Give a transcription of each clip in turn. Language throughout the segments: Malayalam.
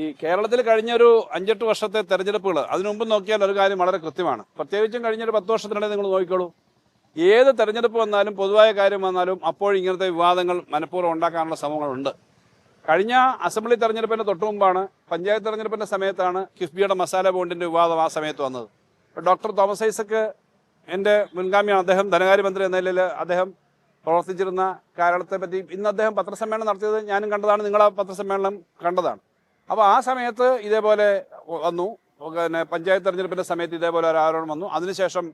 ഈ കേരളത്തിൽ കഴിഞ്ഞ ഒരു അഞ്ചെട്ട് വർഷത്തെ തെരഞ്ഞെടുപ്പുകൾ അതിനു മുമ്പ് നോക്കിയാൽ ഒരു കാര്യം വളരെ കൃത്യമാണ്. പ്രത്യേകിച്ചും കഴിഞ്ഞൊരു പത്ത് വർഷത്തിനിടെ നിങ്ങൾ നോക്കിക്കോളൂ. ഏത് തെരഞ്ഞെടുപ്പ് വന്നാലും പൊതുവായ കാര്യം വന്നാലും അപ്പോൾ ഇങ്ങനത്തെ വിവാദങ്ങൾ മനഃപൂർവം ഉണ്ടാക്കാനുള്ള ശ്രമങ്ങളുണ്ട്. കഴിഞ്ഞ അസംബ്ലി തെരഞ്ഞെടുപ്പിന്റെ തൊട്ടു മുമ്പാണ് പഞ്ചായത്ത് തെരഞ്ഞെടുപ്പിന്റെ സമയത്താണ് കിഫ്ബിയുടെ മസാല ബോണ്ടിന്റെ വിവാദം ആ സമയത്ത് വന്നത്. ഡോക്ടർ തോമസ് ഐസക്ക് എന്റെ മുൻഗാമിയാണ്. അദ്ദേഹം ധനകാര്യമന്ത്രി എന്ന നിലയിൽ അദ്ദേഹം പ്രവർത്തിച്ചിരുന്ന കാലത്തെ പറ്റി ഇന്ന് അദ്ദേഹം പത്രസമ്മേളനം നടത്തിയത് ഞാനും കണ്ടതാണ്. നിങ്ങൾ പത്രസമ്മേളനം കണ്ടതാണ്. അപ്പോൾ ആ സമയത്ത് ഇതേപോലെ വന്നു. പിന്നെ പഞ്ചായത്ത് തെരഞ്ഞെടുപ്പിന്റെ സമയത്ത് ഇതേപോലെ ഒരു ആരോപണം വന്നു. അതിനുശേഷം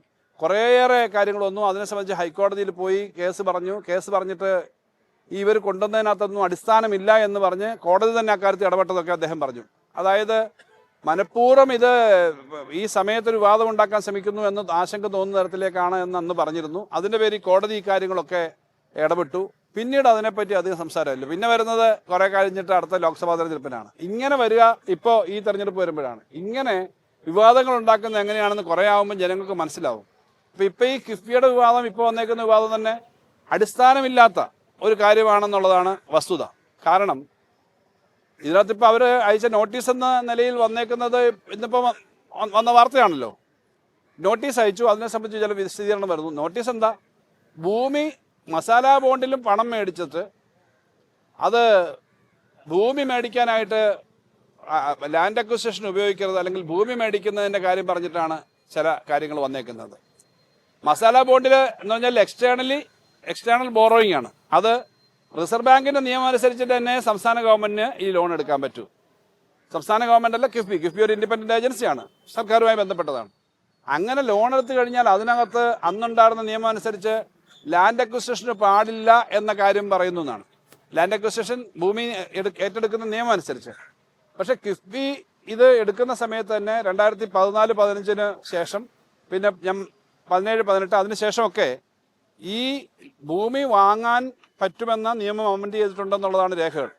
കുറേയേറെ കാര്യങ്ങൾ വന്നു. അതിനെ സംബന്ധിച്ച് ഹൈക്കോടതിയിൽ പോയി കേസ് പറഞ്ഞു. കേസ് പറഞ്ഞിട്ട് ഇവർ കൊണ്ടുവന്നതിനകത്തൊന്നും അടിസ്ഥാനമില്ല എന്ന് പറഞ്ഞ് കോടതി തന്നെ അക്കാര്യത്തിൽ ഇടപെട്ടതൊക്കെ അദ്ദേഹം പറഞ്ഞു. അതായത് മനഃപൂർവം ഇത് ഈ സമയത്ത് ഒരു വിവാദം ഉണ്ടാക്കാൻ ശ്രമിക്കുന്നു എന്ന് ആശങ്ക തോന്നുന്ന തരത്തിലേക്കാണ് എന്ന് അന്ന് പറഞ്ഞിരുന്നു. അതിന്റെ പേരിൽ കോടതി ഈ കാര്യങ്ങളൊക്കെ ഇടപെട്ടു. പിന്നീട് അതിനെപ്പറ്റി അധികം സംസാരമില്ല. പിന്നെ വരുന്നത് കുറെ കഴിഞ്ഞിട്ട് അടുത്ത ലോക്സഭാ തെരഞ്ഞെടുപ്പിനാണ്. ഇങ്ങനെ വരിക ഇപ്പോൾ ഈ തെരഞ്ഞെടുപ്പ് വരുമ്പോഴാണ്. ഇങ്ങനെ വിവാദങ്ങൾ ഉണ്ടാക്കുന്നത് എങ്ങനെയാണെന്ന് കുറേ ആകുമ്പോൾ ജനങ്ങൾക്ക് മനസ്സിലാവും. അപ്പോൾ ഇപ്പം ഈ കിഫ്ബിയുടെ വിവാദം ഇപ്പോൾ വന്നേക്കുന്ന വിവാദം തന്നെ അടിസ്ഥാനമില്ലാത്ത ഒരു കാര്യമാണെന്നുള്ളതാണ് വസ്തുത. കാരണം ഇതിനകത്ത് ഇപ്പോൾ അവർ അയച്ച നോട്ടീസ് എന്ന നിലയിൽ വന്നേക്കുന്നത് ഇന്നിപ്പോൾ വന്ന വാർത്തയാണല്ലോ. നോട്ടീസ് അയച്ചു. അതിനെ സംബന്ധിച്ച് ചില വിശദീകരണം വരുന്നു. നോട്ടീസ് എന്താ? ഭൂമി മസാല ബോണ്ടിലും പണം മേടിച്ചിട്ട് അത് ഭൂമി മേടിക്കാനായിട്ട് ലാൻഡ് അക്വിസിഷൻ ഉപയോഗിക്കരുത് അല്ലെങ്കിൽ ഭൂമി മേടിക്കുന്നതിന്റെ കാര്യം പറഞ്ഞിട്ടാണ് ചില കാര്യങ്ങൾ വന്നേക്കുന്നത്. മസാല ബോണ്ടിൽ എന്ന് പറഞ്ഞാൽ എക്സ്റ്റേണലി എക്സ്റ്റേണൽ ബോറോയിങ് ആണ്. അത് റിസർവ് ബാങ്കിന്റെ നിയമം അനുസരിച്ചിട്ട് തന്നെ സംസ്ഥാന ഗവൺമെന്റിന് ഈ ലോൺ എടുക്കാൻ പറ്റൂ. സംസ്ഥാന ഗവൺമെന്റ് അല്ല കിഫ്ബി. കിഫ്ബി ഒരു ഇൻഡിപെൻഡന്റ് ഏജൻസിയാണ് സർക്കാരുമായി ബന്ധപ്പെട്ടതാണ്. അങ്ങനെ ലോൺ എടുത്തു കഴിഞ്ഞാൽ അതിനകത്ത് അന്നുണ്ടായിരുന്ന നിയമം അനുസരിച്ച് ലാൻഡ് അക്വിസിഷന് പാടില്ല എന്ന കാര്യം പറയുന്നു എന്നാണ്. ലാൻഡ് അക്വിസിഷൻ ഭൂമി ഏറ്റെടുക്കുന്ന നിയമം അനുസരിച്ച്. പക്ഷെ കിഫ്ബി ഇത് എടുക്കുന്ന സമയത്ത് തന്നെ രണ്ടായിരത്തി പതിനാല് പതിനഞ്ചിന് ശേഷം പിന്നെ ഞാൻ പതിനേഴ് പതിനെട്ട് അതിന് ശേഷമൊക്കെ ഈ ഭൂമി വാങ്ങാൻ പറ്റുമെന്ന നിയമം അമെൻഡ് ചെയ്തിട്ടുണ്ടെന്നുള്ളതാണ് രേഖകൾ.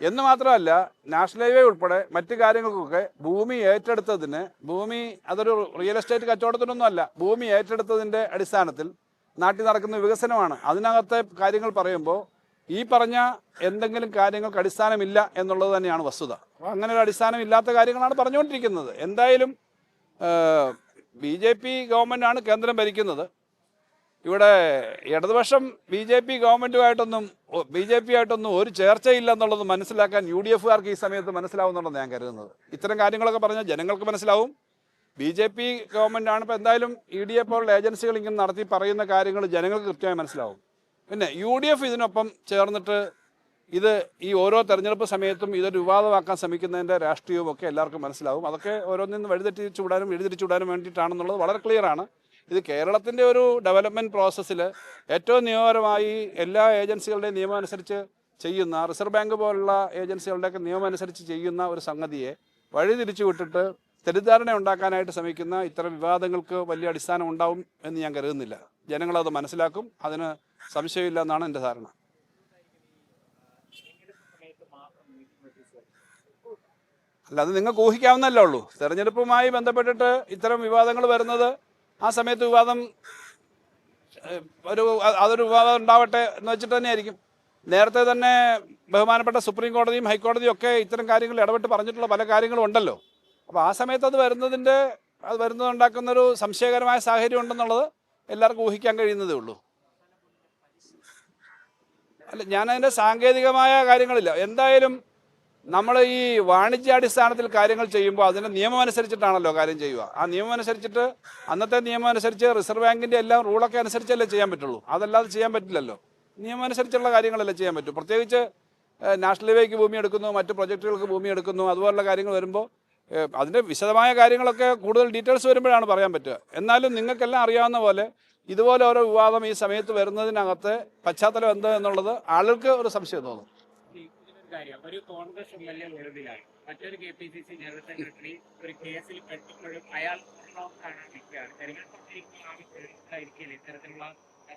എന്ന് മാത്രമല്ല നാഷണൽ ഹൈവേ ഉൾപ്പെടെ മറ്റു കാര്യങ്ങൾക്കൊക്കെ ഭൂമി ഏറ്റെടുത്തതിന് ഭൂമി അതൊരു റിയൽ എസ്റ്റേറ്റ് കച്ചവടത്തിനൊന്നും അല്ല ഭൂമി ഏറ്റെടുത്തതിന്റെ അടിസ്ഥാനത്തിൽ നാട്ടിൽ നടക്കുന്ന വികസനമാണ്. അതിനകത്തെ കാര്യങ്ങൾ പറയുമ്പോൾ ഈ പറഞ്ഞ എന്തെങ്കിലും കാര്യങ്ങൾക്ക് അടിസ്ഥാനമില്ല എന്നുള്ളത് തന്നെയാണ് വസ്തുത. അങ്ങനെ ഒരു അടിസ്ഥാനമില്ലാത്ത കാര്യങ്ങളാണ് പറഞ്ഞുകൊണ്ടിരിക്കുന്നത്. എന്തായാലും ബി ജെ പി ഗവൺമെന്റാണ് കേന്ദ്രം ഭരിക്കുന്നത്. ഇവിടെ ഇടതുപക്ഷം ബി ജെ പി ഗവൺമെന്റുമായിട്ടൊന്നും ബി ജെ പി ആയിട്ടൊന്നും ഒരു ചേർച്ചയില്ല എന്നുള്ളത് മനസ്സിലാക്കാൻ യു ഡി എഫുകാർക്ക് ഈ സമയത്ത് മനസ്സിലാവുന്നുണ്ടെന്ന് ഞാൻ കരുതുന്നത്. ഇത്തരം കാര്യങ്ങളൊക്കെ പറഞ്ഞാൽ ജനങ്ങൾക്ക് മനസ്സിലാവും. ബി ജെ പി ഗവൺമെന്റാണ് ഇപ്പോൾ എന്തായാലും ഇ ഡി എഫ് പോലുള്ള ഏജൻസികൾ ഇങ്ങനെ നടത്തി പറയുന്ന കാര്യങ്ങൾ ജനങ്ങൾക്ക് കൃത്യമായി മനസ്സിലാവും. പിന്നെ യു ഡി എഫ് ഇതിനൊപ്പം ചേർന്നിട്ട് ഇത് ഈ ഓരോ തെരഞ്ഞെടുപ്പ് സമയത്തും ഇതൊരു വിവാദമാക്കാൻ ശ്രമിക്കുന്നതിന്റെ രാഷ്ട്രീയവും ഒക്കെ എല്ലാവർക്കും മനസ്സിലാവും. അതൊക്കെ ഓരോന്നിന്ന് നിന്ന് വഴിതെറ്റിച്ചു വിടാനും എഴുതിരിച്ചു വിടാനും വേണ്ടിയിട്ടാണെന്നുള്ളത് വളരെ ക്ലിയറാണ് ഇത് കേരളത്തിന്റെ ഒരു ഡെവലപ്മെന്റ് പ്രോസസ്സിൽ ഏറ്റവും നിയമപരമായി എല്ലാ ഏജൻസികളുടെയും നിയമം അനുസരിച്ച് ചെയ്യുന്ന റിസർവ് ബാങ്ക് പോലുള്ള ഏജൻസികളുടെയൊക്കെ നിയമം അനുസരിച്ച് ചെയ്യുന്ന ഒരു സംഗതിയെ വഴിതിരിച്ചു വിട്ടിട്ട് തെറ്റിദ്ധാരണ ഉണ്ടാക്കാനായിട്ട് ശ്രമിക്കുന്ന ഇത്തരം വിവാദങ്ങൾക്ക് വലിയ അടിസ്ഥാനം ഉണ്ടാവും എന്ന് ഞാൻ കരുതുന്നില്ല. ജനങ്ങളത് മനസ്സിലാക്കും. അതിന് സംശയമില്ല എന്നാണ് എന്റെ ധാരണ. അല്ല അത് നിങ്ങൾക്ക് ഊഹിക്കാവുന്നല്ലേ ഉള്ളൂ. തെരഞ്ഞെടുപ്പുമായി ബന്ധപ്പെട്ടിട്ട് ഇത്തരം വിവാദങ്ങൾ വരുന്നത് ആ സമയത്ത് വിവാദം ഒരു അതൊരു വിവാദം ഉണ്ടാവട്ടെ എന്ന് വെച്ചിട്ട് തന്നെയായിരിക്കും. നേരത്തെ തന്നെ ബഹുമാനപ്പെട്ട സുപ്രീം കോടതിയും ഹൈക്കോടതിയും ഒക്കെ ഇത്തരം കാര്യങ്ങൾ ഇടപെട്ട് പറഞ്ഞിട്ടുള്ള പല കാര്യങ്ങളും ഉണ്ടല്ലോ. അപ്പോൾ ആ സമയത്ത് അത് വരുന്നതിന്റെ അത് ഒരു സംശയകരമായ സാഹചര്യം ഉണ്ടെന്നുള്ളത് എല്ലാവർക്കും ഊഹിക്കാൻ കഴിയുന്നതേ ഉള്ളൂ. അല്ല ഞാനതിന്റെ സാങ്കേതികമായ കാര്യങ്ങളില്ല. എന്തായാലും നമ്മൾ ഈ വാണിജ്യാടിസ്ഥാനത്തിൽ കാര്യങ്ങൾ ചെയ്യുമ്പോൾ അതിന്റെ നിയമം അനുസരിച്ചിട്ടാണല്ലോ കാര്യം ചെയ്യുക. ആ നിയമം അനുസരിച്ചിട്ട് അന്നത്തെ നിയമം അനുസരിച്ച് റിസർവ് ബാങ്കിന്റെ എല്ലാം റൂളൊക്കെ അനുസരിച്ചല്ലേ ചെയ്യാൻ പറ്റുള്ളൂ. അതല്ലാതെ ചെയ്യാൻ പറ്റില്ലല്ലോ. നിയമം അനുസരിച്ചുള്ള കാര്യങ്ങളല്ലേ ചെയ്യാൻ പറ്റൂ. പ്രത്യേകിച്ച് നാഷണൽ ഹൈവേക്ക് ഭൂമി എടുക്കുന്നു മറ്റ് പ്രൊജക്റ്റുകൾക്ക് ഭൂമി എടുക്കുന്നു അതുപോലുള്ള കാര്യങ്ങൾ വരുമ്പോൾ അതിന്റെ വിശദമായ കാര്യങ്ങളൊക്കെ കൂടുതൽ ഡീറ്റെയിൽസ് വരുമ്പോഴാണ് പറയാൻ പറ്റുക. എന്നാലും നിങ്ങൾക്കെല്ലാം അറിയാവുന്ന പോലെ ഇതുപോലെ ഓരോ വിവാദം ഈ സമയത്ത് വരുന്നതിനകത്ത് പശ്ചാത്തലം എന്ത് എന്നുള്ളത് ആളുകൾക്ക് ഒരു സംശയം തോന്നും. ഒരു കോൺഗ്രസ് എം എൽ എ ഒഴിവിലായി മറ്റൊരു K P C C general secretary ഒരു കേസിൽ പെട്ടപ്പോഴും അയാൾ പ്രശ്നം കാണാൻ നിൽക്കുകയാണ് തെരഞ്ഞെടുപ്പായിരിക്കില്ല ഇത്തരത്തിലുള്ള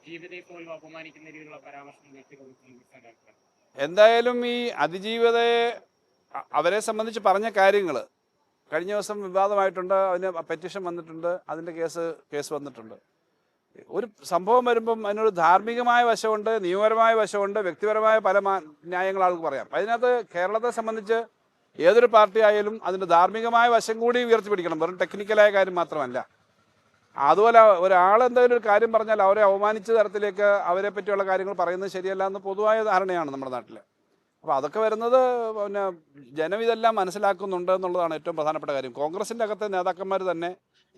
ജീവിതത്തെ പോലും അപമാനിക്കുന്ന രീതിയിലുള്ള പരാമർശം നടത്തിക്കൊടുക്കുന്നത് എന്തായാലും ഈ അതിജീവിതയെ അവരെ സംബന്ധിച്ച് പറഞ്ഞ കാര്യങ്ങൾ കഴിഞ്ഞ ദിവസം വിവാദമായിട്ടുണ്ട് അതിന് പെറ്റീഷൻ വന്നിട്ടുണ്ട് അതിന്റെ കേസ് കേസ് വന്നിട്ടുണ്ട്. ഒരു സംഭവം വരുമ്പം അതിനൊരു ധാർമ്മികമായ വശമുണ്ട് നിയമപരമായ വശമുണ്ട് വ്യക്തിപരമായ പല ന്യായങ്ങൾ ആൾക്ക് പറയാം. അതിനകത്ത് കേരളത്തെ സംബന്ധിച്ച് ഏതൊരു പാർട്ടി ആയാലും അതിന്റെ ധാർമ്മികമായ വശം കൂടി ഉയർത്തിപ്പിടിക്കണം വെറും ടെക്നിക്കലായ കാര്യം മാത്രമല്ല. അതുപോലെ ഒരാൾ എന്തെങ്കിലും ഒരു കാര്യം പറഞ്ഞാൽ അവരെ അവമാനിച്ച തരത്തിലേക്ക് അവരെ പറ്റിയുള്ള കാര്യങ്ങൾ പറയുന്നത് ശരിയല്ല എന്ന് പൊതുവായ ധാരണയാണ് നമ്മുടെ നാട്ടിൽ അപ്പോൾ അതൊക്കെ വരുന്നത് പിന്നെ ജനം ഇതെല്ലാം മനസ്സിലാക്കുന്നുണ്ട് എന്നുള്ളതാണ് ഏറ്റവും പ്രധാനപ്പെട്ട കാര്യം. കോൺഗ്രസിന്റെ അകത്തെ നേതാക്കന്മാർ തന്നെ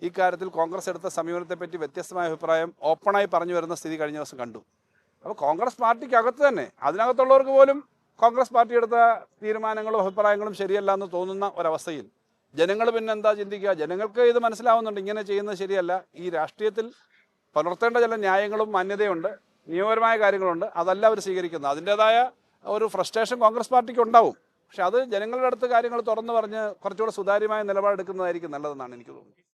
ഈ കാര്യത്തിൽ കോൺഗ്രസ് എടുത്ത സമീപനത്തെപ്പറ്റി വ്യത്യസ്തമായ അഭിപ്രായം ഓപ്പണായി പറഞ്ഞു വരുന്ന സ്ഥിതി കഴിഞ്ഞ ദിവസം കണ്ടു. അപ്പോൾ കോൺഗ്രസ് പാർട്ടിക്കകത്ത് തന്നെ അതിനകത്തുള്ളവർക്ക് പോലും കോൺഗ്രസ് പാർട്ടി എടുത്ത തീരുമാനങ്ങളും അഭിപ്രായങ്ങളും ശരിയല്ല എന്ന് തോന്നുന്ന ഒരവസ്ഥയിൽ ജനങ്ങൾ പിന്നെ എന്താ ചിന്തിക്കുക? ജനങ്ങൾക്ക് ഇത് മനസ്സിലാവുന്നുണ്ട് ഇങ്ങനെ ചെയ്യുന്നത് ശരിയല്ല. ഈ രാഷ്ട്രീയത്തിൽ പുലർത്തേണ്ട ചില ന്യായങ്ങളും മാന്യതയുണ്ട് നിയമപരമായ കാര്യങ്ങളുണ്ട് അതല്ല അവർ സ്വീകരിക്കുന്നത്. അതിന്റെതായ ഒരു ഫ്രസ്ട്രേഷൻ കോൺഗ്രസ് പാർട്ടിക്ക് ഉണ്ടാവും. പക്ഷെ അത് ജനങ്ങളുടെ അടുത്ത് കാര്യങ്ങൾ തുറന്നു പറഞ്ഞ് കുറച്ചുകൂടെ സുതാര്യമായ നിലപാടെടുക്കുന്നതായിരിക്കും നല്ലതെന്നാണ് എനിക്ക് തോന്നുന്നത്.